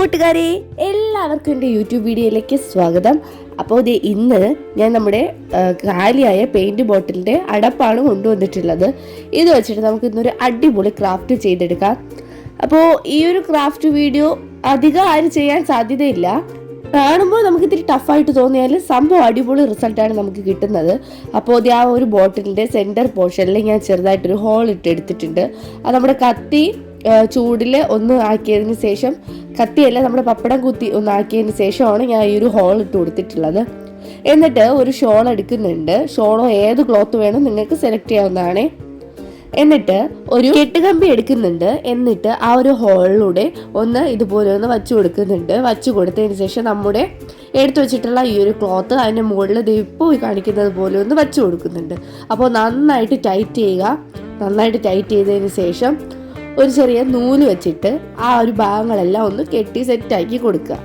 കൂട്ടുകാരെ എല്ലാവർക്കും എന്റെ യൂട്യൂബ് വീഡിയോയിലേക്ക് സ്വാഗതം. അപ്പോൾ ദേ ഇന്ന് ഞാൻ നമ്മുടെ കാലിയായ പെയിന്റ് ബോട്ടിലിന്റെ അടപ്പാണ് കൊണ്ടുവന്നിട്ടുള്ളത്. ഇത് വെച്ചിട്ട് നമുക്ക് ഇന്നൊരു അടിപൊളി ക്രാഫ്റ്റ് ചെയ്തെടുക്കാം. അപ്പോൾ ഈ ഒരു ക്രാഫ്റ്റ് വീഡിയോ അധികം ആരും ചെയ്യാൻ സാധ്യതയില്ല. കാണുമ്പോൾ നമുക്ക് ഇത്തിരി ടഫായിട്ട് തോന്നിയാലും സംഭവം അടിപൊളി റിസൾട്ടാണ് നമുക്ക് കിട്ടുന്നത്. അപ്പോൾ ഇത് ആ ഒരു ബോട്ടിലിന്റെ സെന്റർ പോർഷനിൽ ഞാൻ ചെറുതായിട്ടൊരു ഹോൾ ഇട്ട് എടുത്തിട്ടുണ്ട്. അത് നമ്മുടെ കത്തി ചൂടിൽ ഒന്ന് ആക്കിയതിന് ശേഷം കത്തിയല്ല നമ്മുടെ പപ്പടം കുത്തി ഒന്ന് ആക്കിയതിന് ശേഷമാണ് ഞാൻ ഈ ഒരു ഹോൾ ഇട്ട് കൊടുത്തിട്ടുള്ളത്. എന്നിട്ട് ഒരു ഷോൾ എടുക്കുന്നുണ്ട്. ഷോളോ ഏത് ക്ലോത്ത് വേണം നിങ്ങൾക്ക് സെലക്ട് ചെയ്യാവുന്നതാണേ. എന്നിട്ട് ഒരു കെട്ടുകമ്പി എടുക്കുന്നുണ്ട്. എന്നിട്ട് ആ ഒരു ഹോളിലൂടെ ഒന്ന് ഇതുപോലെ ഒന്ന് വച്ചു കൊടുക്കുന്നുണ്ട്. വച്ചു കൊടുത്തതിന് ശേഷം നമ്മുടെ എടുത്തു വെച്ചിട്ടുള്ള ഈ ഒരു ക്ലോത്ത് അതിന്റെ മുകളിൽ ഇപ്പോൾ കാണിക്കുന്നത് പോലെ ഒന്ന് വച്ചു കൊടുക്കുന്നുണ്ട്. അപ്പോൾ നന്നായിട്ട് ടൈറ്റ് ചെയ്യുക. നന്നായിട്ട് ടൈറ്റ് ചെയ്തതിന് ശേഷം ഒരു ചെറിയ നൂൽ വെച്ചിട്ട് ആ ഒരു ഭാഗങ്ങളെല്ലാം ഒന്ന് കെട്ടി സെറ്റാക്കി കൊടുക്കുക.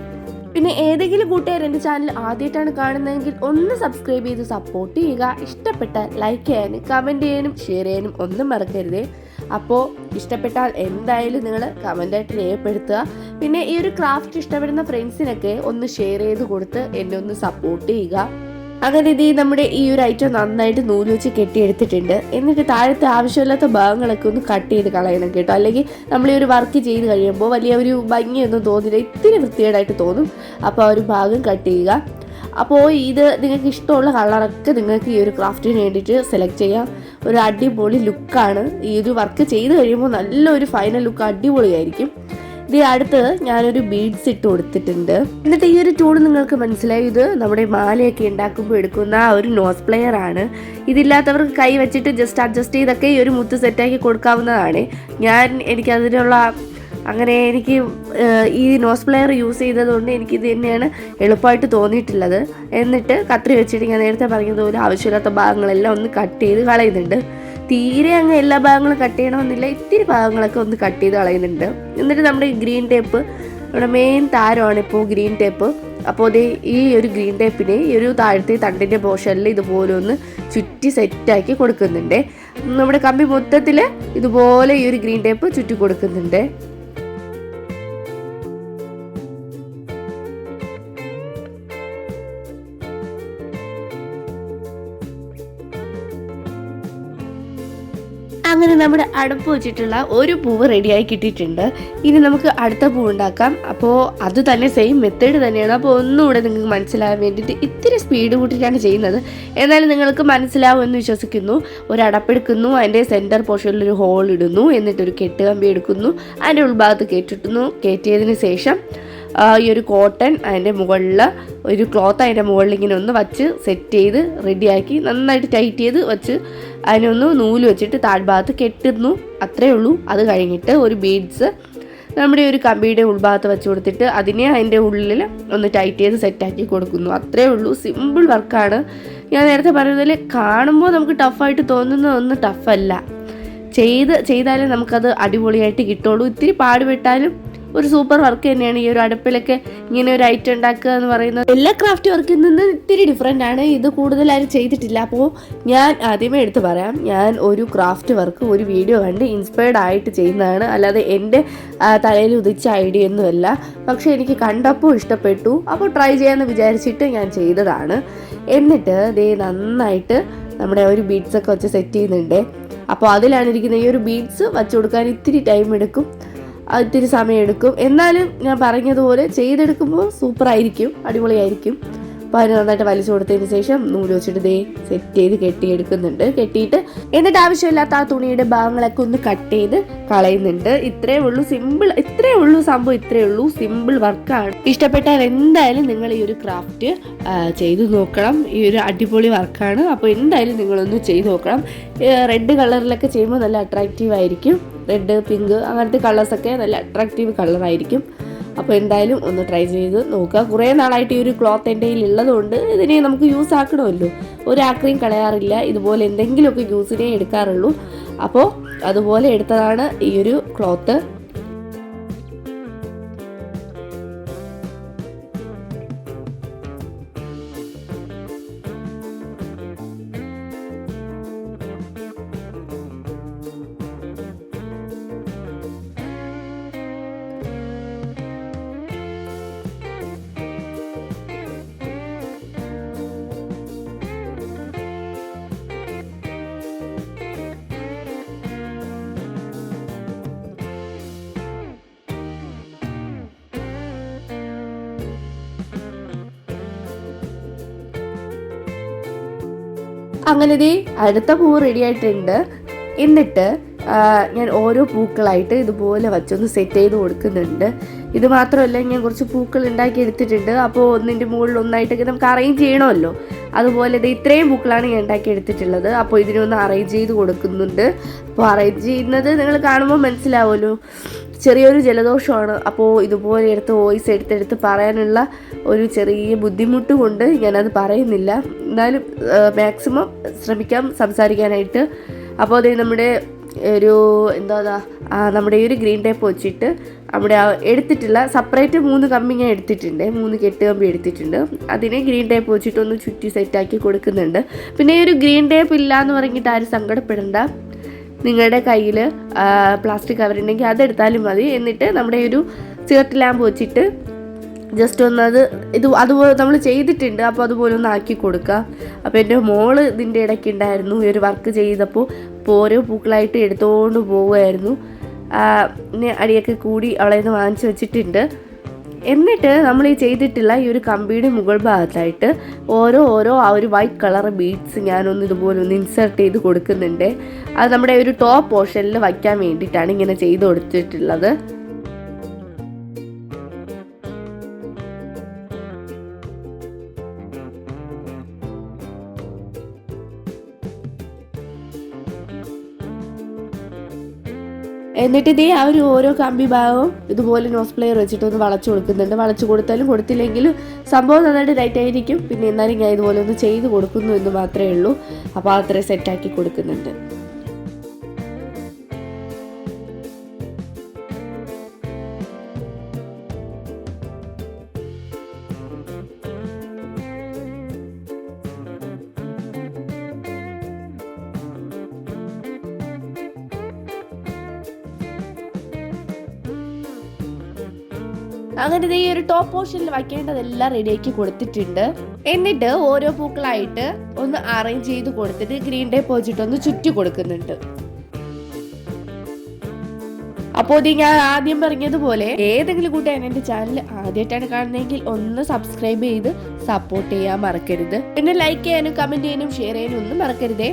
പിന്നെ ഏതെങ്കിലും കൂട്ടുകാർ എന്റെ ചാനൽ ആദ്യമായിട്ടാണ് കാണുന്നതെങ്കിൽ ഒന്ന് സബ്സ്ക്രൈബ് ചെയ്ത് സപ്പോർട്ട് ചെയ്യുക. ഇഷ്ടപ്പെട്ടാൽ ലൈക്ക് ചെയ്യാനും കമന്റ് ചെയ്യാനും ഷെയർ ചെയ്യാനും ഒന്നും മറക്കരുത്. അപ്പോൾ ഇഷ്ടപ്പെട്ടാൽ എന്തായാലും നിങ്ങൾ കമന്റായിട്ട് രേഖപ്പെടുത്തുക. പിന്നെ ഈ ഒരു ക്രാഫ്റ്റ് ഇഷ്ടപ്പെടുന്ന ഫ്രണ്ട്സിനൊക്കെ ഒന്ന് ഷെയർ ചെയ്ത് കൊടുത്ത് എന്നെ ഒന്ന് സപ്പോർട്ട് ചെയ്യുക. അങ്ങനെ ഇത് നമ്മുടെ ഈ ഒരു ഐറ്റം നന്നായിട്ട് നൂൽ വെച്ച് കെട്ടിയെടുത്തിട്ടുണ്ട്. എന്നിട്ട് താഴത്തെ ആവശ്യമില്ലാത്ത ഭാഗങ്ങളൊക്കെ ഒന്ന് കട്ട് ചെയ്ത് കളയണം കേട്ടോ. അല്ലെങ്കിൽ നമ്മൾ ഈ ഒരു വർക്ക് ചെയ്ത് കഴിയുമ്പോൾ വലിയ ഒരു ഭംഗിയൊന്നും തോന്നില്ല. ഇത്തിരി വൃത്തികേടായിട്ട് തോന്നും. അപ്പോൾ ആ ഒരു ഭാഗം കട്ട് ചെയ്യുക. അപ്പോൾ ഇത് നിങ്ങൾക്ക് ഇഷ്ടമുള്ള കളറൊക്കെ നിങ്ങൾക്ക് ഈ ഒരു ക്രാഫ്റ്റിന് വേണ്ടിയിട്ട് സെലക്ട് ചെയ്യാം. ഒരു അടിപൊളി ലുക്കാണ് ഈ ഒരു വർക്ക് ചെയ്ത് കഴിയുമ്പോൾ നല്ലൊരു ഫൈനൽ ലുക്ക് അടിപൊളിയായിരിക്കും. ഇത് അടുത്ത് ഞാനൊരു ബീഡ്സ് ഇട്ട് കൊടുത്തിട്ടുണ്ട്. എന്നിട്ട് ഈ ഒരു ടൂൾ നിങ്ങൾക്ക് മനസ്സിലായി? ഇത് നമ്മുടെ മാലയൊക്കെ ഉണ്ടാക്കുമ്പോൾ എടുക്കുന്ന ഒരു നോസ് പ്ലെയർ ആണ്. ഇതില്ലാത്തവർക്ക് കൈ വെച്ചിട്ട് ജസ്റ്റ് അഡ്ജസ്റ്റ് ചെയ്തൊക്കെ ഈ ഒരു മുത്ത് സെറ്റാക്കി കൊടുക്കാവുന്നതാണ്. ഞാൻ എനിക്ക് അതിനുള്ള അങ്ങനെ എനിക്ക് ഈ നോസ് പ്ലെയർ യൂസ് ചെയ്തതുകൊണ്ട് എനിക്ക് ഇത് തന്നെയാണ് എളുപ്പമായിട്ട് തോന്നിയിട്ടുള്ളത്. എന്നിട്ട് കത്രി വെച്ചിട്ട് ഞാൻ നേരത്തെ പറഞ്ഞതുപോലെ ആവശ്യമില്ലാത്ത ഭാഗങ്ങളെല്ലാം ഒന്ന് കട്ട് ചെയ്ത് കളയുന്നുണ്ട്. തീരെ അങ്ങ് എല്ലാ ഭാഗങ്ങളും കട്ട് ചെയ്യണമെന്നില്ല. ഇത്തിരി ഭാഗങ്ങളൊക്കെ ഒന്ന് കട്ട് ചെയ്ത് കളയുന്നുണ്ട്. എന്നിട്ട് നമ്മുടെ ഗ്രീൻ ടേപ്പ് നമ്മുടെ മെയിൻ താരമാണ് ഇപ്പോൾ ഗ്രീൻ ടേപ്പ് അപ്പോൾ ദേ ഈ ഒരു ഗ്രീൻ ടേപ്പിനെ ഈ ഒരു താഴത്തെ തണ്ടിന്റെ പോർഷനിൽ ഇതുപോലെ ഒന്ന് ചുറ്റി സെറ്റാക്കി കൊടുക്കുന്നുണ്ട്. നമ്മുടെ കമ്പി മൊത്തത്തിൽ ഇതുപോലെ ഈ ഒരു ഗ്രീൻ ടേപ്പ് ചുറ്റി കൊടുക്കുന്നുണ്ട്. അങ്ങനെ നമ്മുടെ അടുപ്പ് വെച്ചിട്ടുള്ള ഒരു പൂവ് റെഡിയായി കിട്ടിയിട്ടുണ്ട്. ഇനി നമുക്ക് അടുത്ത പൂ ഉണ്ടാക്കാം. അപ്പോൾ അത് തന്നെ സെയിം മെത്തേഡ് തന്നെയാണ്. അപ്പോൾ ഒന്നുകൂടെ നിങ്ങൾക്ക് മനസ്സിലാകാൻ വേണ്ടിയിട്ട് ഇത്തിരി സ്പീഡ് കൂട്ടിയിട്ടാണ് ചെയ്യുന്നത്. എന്നാലും നിങ്ങൾക്ക് മനസ്സിലാവും എന്ന് വിശ്വസിക്കുന്നു. ഒരു അടപ്പെടുക്കുന്നു അതിന്റെ സെന്റർ പോർഷനിൽ ഒരു ഹോൾ ഇടുന്നു എന്നിട്ടൊരു കെട്ടുകമ്പി എടുക്കുന്നു അതിന്റെ ഉൾഭാഗത്ത് കയറ്റിട്ടുന്നു കയറ്റിയതിന് ശേഷം ഈ ഒരു കോട്ടൺ അതിന്റെ മുകളിൽ ഒരു ക്ലോത്ത് അതിന്റെ മുകളിൽ ഇങ്ങനെ ഒന്ന് വച്ച് സെറ്റ് ചെയ്ത് റെഡിയാക്കി നന്നായിട്ട് ടൈറ്റ് ചെയ്ത് വെച്ച് അതിനൊന്ന് നൂൽ വെച്ചിട്ട് താഴ്ഭാഗത്ത് കെട്ടുന്നു അത്രേ ഉള്ളൂ. അത് കഴിഞ്ഞിട്ട് ഒരു ബീഡ്സ് നമ്മുടെ ഒരു കമ്പിയുടെ ഉൾഭാഗത്ത് വെച്ച് കൊടുത്തിട്ട് അതിനെ അതിന്റെ ഉള്ളിൽ ഒന്ന് ടൈറ്റ് ചെയ്ത് സെറ്റാക്കി കൊടുക്കുന്നു. അത്രേ ഉള്ളൂ. സിമ്പിൾ വർക്കാണ് ഞാൻ നേരത്തെ പറഞ്ഞതിൽ കാണുമ്പോൾ നമുക്ക് ടഫായിട്ട് തോന്നുന്നതൊന്നും ടഫല്ല ചെയ്ത് ചെയ്താലേ നമുക്കത് അടിപൊളിയായിട്ട് കിട്ടുള്ളൂ. ഇത്തിരി പാടുപെട്ടാലും ഒരു സൂപ്പർ വർക്ക് തന്നെയാണ് ഈ ഒരു അടുപ്പിലൊക്കെ ഇങ്ങനെ ഒരു ഐറ്റം ഉണ്ടാക്കുക എന്ന് പറയുന്നത്. എല്ലാ ക്രാഫ്റ്റ് വർക്കിൽ നിന്ന് ഇത്തിരി ഡിഫറെന്റ് ആണ്. ഇത് കൂടുതലാരും ചെയ്തിട്ടില്ല. അപ്പോൾ ഞാൻ ആദ്യമേ എടുത്ത് പറയാം. ഞാൻ ഒരു ക്രാഫ്റ്റ് വർക്ക് ഒരു വീഡിയോ കണ്ട് ഇൻസ്പയർഡ് ആയിട്ട് ചെയ്യുന്നതാണ്. അല്ലാതെ എന്റെ തലയിൽ ഉദിച്ച ഐഡിയ ഒന്നുമല്ല. പക്ഷേ എനിക്ക് കണ്ടപ്പോൾ ഇഷ്ടപ്പെട്ടു. അപ്പോൾ ട്രൈ ചെയ്യാമെന്ന് വിചാരിച്ചിട്ട് ഞാൻ ചെയ്തതാണ്. എന്നിട്ട് ദേ നന്നായിട്ട് നമ്മുടെ ഒരു ബീഡ്സൊക്കെ വെച്ച് സെറ്റ് ചെയ്യുന്നുണ്ട്. അപ്പോൾ അതിലാണ് ഇരിക്കുന്ന ഈ ഒരു ബീഡ്സ് വച്ചു കൊടുക്കാൻ ഇത്തിരി ടൈം എടുക്കും. ഇത്തിരി സമയം എടുക്കും എന്നാലും ഞാൻ പറഞ്ഞതുപോലെ ചെയ്തെടുക്കുമ്പോൾ സൂപ്പർ ആയിരിക്കും അടിപൊളിയായിരിക്കും. അപ്പോൾ അതിന് നന്നായിട്ട് വലിച്ചു കൊടുത്തതിന് ശേഷം നൂൽ വെച്ചിട്ട് ദേ സെറ്റ് ചെയ്ത് കെട്ടിയെടുക്കുന്നുണ്ട്. കെട്ടിയിട്ട് എന്നിട്ട് ആവശ്യമില്ലാത്ത ആ തുണിയുടെ ഭാഗങ്ങളൊക്കെ ഒന്ന് കട്ട് ചെയ്ത് കളയുന്നുണ്ട്. ഇത്രയേ ഉള്ളൂ സിമ്പിൾ ഇത്രയേ ഉള്ളൂ സംഭവം ഇത്രയേ ഉള്ളൂ സിമ്പിൾ വർക്കാണ് ഇഷ്ടപ്പെട്ടാൽ എന്തായാലും നിങ്ങൾ ഈ ഒരു ക്രാഫ്റ്റ് ചെയ്തു നോക്കണം. ഈ ഒരു അടിപൊളി വർക്കാണ് അപ്പോൾ എന്തായാലും നിങ്ങളൊന്ന് ചെയ്ത് നോക്കണം. റെഡ് കളറിലൊക്കെ ചെയ്യുമ്പോൾ നല്ല അട്രാക്റ്റീവ് ആയിരിക്കും. റെഡ് പിങ്ക് അങ്ങനത്തെ കളേഴ്സൊക്കെ നല്ല അട്രാക്റ്റീവ് കളറായിരിക്കും അപ്പോൾ എന്തായാലും ഒന്ന് ട്രൈ ചെയ്ത് നോക്കുക. കുറേ നാളായിട്ട് ഈ ഒരു ക്ലോത്ത് എന്റെ കയ്യിൽ ഉള്ളതുകൊണ്ട് ഇതിനെ നമുക്ക് യൂസ് ആക്കണമല്ലോ. ഒരു ആക്രിയും കളയാറില്ല. ഇതുപോലെ എന്തെങ്കിലുമൊക്കെ യൂസിനെ എടുക്കാറുള്ളൂ. അപ്പോൾ അതുപോലെ എടുത്തതാണ് ഈ ഒരു ക്ലോത്ത് അങ്ങനെ ദേ അടുത്ത പൂ റെഡി ആയിട്ടുണ്ട്. എന്നിട്ട് ഞാൻ ഓരോ പൂക്കളായിട്ട് ഇതുപോലെ വച്ചൊന്ന് സെറ്റ് ചെയ്ത് കൊടുക്കുന്നുണ്ട്. ഇത് മാത്രമല്ല ഞാൻ കുറച്ച് പൂക്കൾ ഉണ്ടാക്കി എടുത്തിട്ടുണ്ട്. അപ്പോൾ ഒന്നിന്റെ മുകളിൽ ഒന്നായിട്ടൊക്കെ നമുക്ക് അറേഞ്ച് ചെയ്യണമല്ലോ. അതുപോലെ ഇത് ഇത്രയും പൂക്കളാണ് ഞാൻ ഉണ്ടാക്കി എടുത്തിട്ടുള്ളത്. അപ്പോൾ ഇതിനൊന്ന് അറേഞ്ച് ചെയ്ത് കൊടുക്കുന്നുണ്ട്. അപ്പോൾ അറേഞ്ച് ചെയ്യുന്നത് നിങ്ങൾ കാണുമ്പോൾ മനസ്സിലാവുമല്ലോ. ചെറിയൊരു ജലദോഷമാണ്. അപ്പോൾ ഇതുപോലെ എടുത്ത് വോയിസ് എടുത്തെടുത്ത് പറയാനുള്ള ഒരു ചെറിയ ബുദ്ധിമുട്ട് കൊണ്ട് ഞാനത് പറയുന്നില്ല. എന്നാലും മാക്സിമം ശ്രമിക്കാം സംസാരിക്കാനായിട്ട്. അപ്പോൾ അതേ നമ്മുടെ ഒരു എന്താ നമ്മുടെ ഈ ഒരു ഗ്രീൻ ടേപ്പ് വെച്ചിട്ട് നമ്മുടെ എടുത്തിട്ടില്ല സെപ്പറേറ്റ് മൂന്ന് കമ്പി ഞാൻ എടുത്തിട്ടുണ്ട്. മൂന്ന് കെട്ട് കമ്പി എടുത്തിട്ടുണ്ട്. അതിനെ ഗ്രീൻ ടേപ്പ് വെച്ചിട്ട് ഒന്ന് ചുറ്റി സെറ്റാക്കി കൊടുക്കുന്നുണ്ട്. പിന്നെ ഈ ഒരു ഗ്രീൻ ടേപ്പ് ഇല്ല എന്ന് പറഞ്ഞിട്ട് ആരും സങ്കടപ്പെടേണ്ട. നിങ്ങളുടെ കയ്യിൽ പ്ലാസ്റ്റിക് കവർ ഉണ്ടെങ്കിൽ അതെടുത്താലും മതി. എന്നിട്ട് നമ്മുടെ ഈ ഒരു സിഗരറ്റ് ലാമ്പ് വെച്ചിട്ട് ജസ്റ്റ് ഒന്ന് അത് ഇത് അതുപോലെ നമ്മൾ ചെയ്തിട്ടുണ്ട്. അപ്പോൾ അതുപോലെ ഒന്ന് ആക്കി കൊടുക്കുക അപ്പോൾ എന്റെ മോൾ ഇതിന്റെ ഇടയ്ക്ക് ഉണ്ടായിരുന്നു. ഈ ഒരു വർക്ക് ചെയ്തപ്പോൾ ഇപ്പോൾ ഓരോ പൂക്കളായിട്ട് എടുത്തുകൊണ്ട് പോവുമായിരുന്നു പിന്നെ അടിയൊക്കെ കൂടി അവളെ നിന്ന് വാങ്ങിച്ചു വെച്ചിട്ടുണ്ട്. എന്നിട്ട് നമ്മൾ ഈ ചെയ്തിട്ടുള്ള ഈ ഒരു കമ്പിയുടെ മുകൾ ഭാഗത്തായിട്ട് ഓരോ ഓരോ ആ ഒരു വൈറ്റ് കളർ ബീഡ്സ് ഞാനൊന്ന് ഇതുപോലെ ഒന്ന് ഇൻസേർട്ട് ചെയ്ത് കൊടുക്കുന്നുണ്ട്. അത് നമ്മുടെ ഒരു ടോപ്പ് പോർഷനിൽ വയ്ക്കാൻ വേണ്ടിയിട്ടാണ് ഇങ്ങനെ ചെയ്ത് കൊടുത്തിട്ടുള്ളത്. എന്നിട്ട് ഇതേ ആ ഒരു ഓരോ കമ്പി ഭാഗവും ഇതുപോലെ നോസ് പ്ലെയർ വെച്ചിട്ട് ഒന്ന് വളച്ചു കൊടുക്കുന്നുണ്ട്. വളച്ചു കൊടുത്താലും കൊടുത്തില്ലെങ്കിലും സംഭവം നന്നായിട്ട് റൈറ്റ് ആയിരിക്കും. പിന്നെ എന്നാലും ഞാൻ ഇതുപോലെ ഒന്ന് ചെയ്ത് കൊടുക്കുന്നു എന്ന് മാത്രമേ ഉള്ളൂ. അപ്പോൾ അത്രയും സെറ്റാക്കി കൊടുക്കുന്നുണ്ട്. അങ്ങനെ ഈ ഒരു ടോപ്പ് പോർഷനിൽ വയ്ക്കേണ്ടതെല്ലാം റെഡിയാക്കി കൊടുത്തിട്ടുണ്ട്. എന്നിട്ട് ഓരോ പൂക്കളായിട്ട് ഒന്ന് അറേഞ്ച് ചെയ്ത് കൊടുത്തിട്ട് ഗ്രീൻ ടേപ്പ് വെച്ചിട്ട് ഒന്ന് ചുറ്റി കൊടുക്കുന്നുണ്ട്. അപ്പോൾ ഇത് ഞാൻ ആദ്യം പറഞ്ഞതുപോലെ ഏതെങ്കിലും കൂട്ടുകാരൻ എന്റെ ചാനൽ ആദ്യമായിട്ടാണ് കാണുന്നതെങ്കിൽ ഒന്ന് സബ്സ്ക്രൈബ് ചെയ്ത് സപ്പോർട്ട് ചെയ്യാൻ മറക്കരുത്. പിന്നെ ലൈക്ക് ചെയ്യാനും കമന്റ് ചെയ്യാനും ഷെയർ ചെയ്യാനും ഒന്നും മറക്കരുതേ.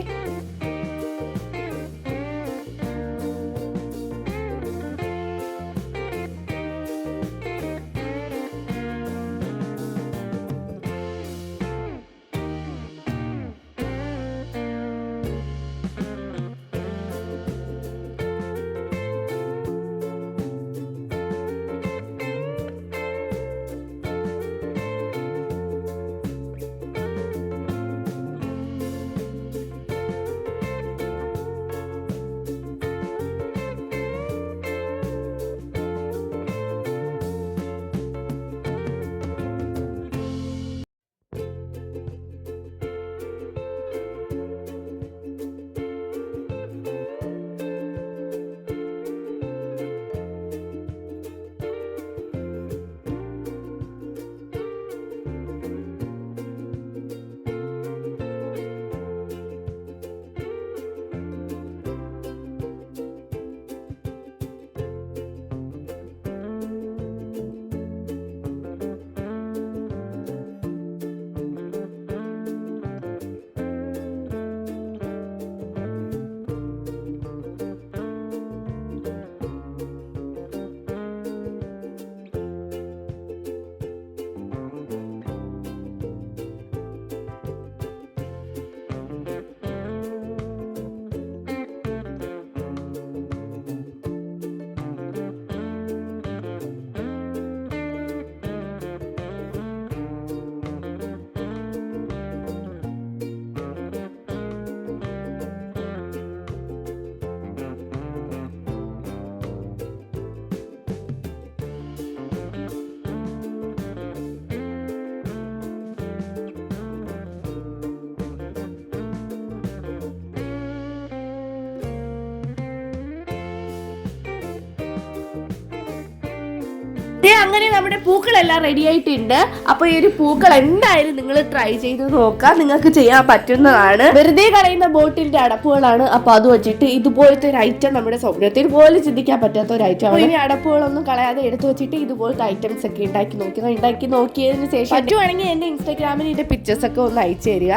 ദേ അങ്ങനെ നമ്മുടെ പൂക്കളെല്ലാം റെഡി ആയിട്ടുണ്ട്. അപ്പൊ ഈ ഒരു പൂക്കൾ എന്തായാലും നിങ്ങൾ ട്രൈ ചെയ്ത് നോക്കാം. നിങ്ങൾക്ക് ചെയ്യാൻ പറ്റുന്നതാണ്. വെറുതെ കളയുന്ന ബോട്ടിലിന്റെ അടപ്പുകളാണ്. അപ്പൊ അത് വെച്ചിട്ട് ഇതുപോലത്തെ ഒരു ഐറ്റം നമ്മുടെ സ്വപ്നത്തിൽ പോലെ ചിന്തിക്കാൻ പറ്റാത്ത ഒരു ഐറ്റം ഇനി അടപ്പുകളൊന്നും കളയാതെ എടുത്തു വെച്ചിട്ട് ഇതുപോലത്തെ ഐറ്റംസ് ഒക്കെ ഉണ്ടാക്കി നോക്കുക ഉണ്ടാക്കി നോക്കിയതിന് ശേഷം പറ്റുവാണെങ്കിൽ എന്റെ ഇൻസ്റ്റാഗ്രാമിൽ ഇതിന്റെ പിക്ചേഴ്സ് ഒക്കെ ഒന്ന് അയച്ചു തരിക.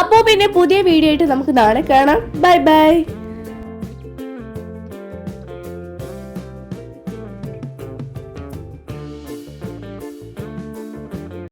അപ്പോൾ പിന്നെ പുതിയ വീഡിയോ ആയിട്ട് നമുക്ക് നാളെ കാണാം. Bye bye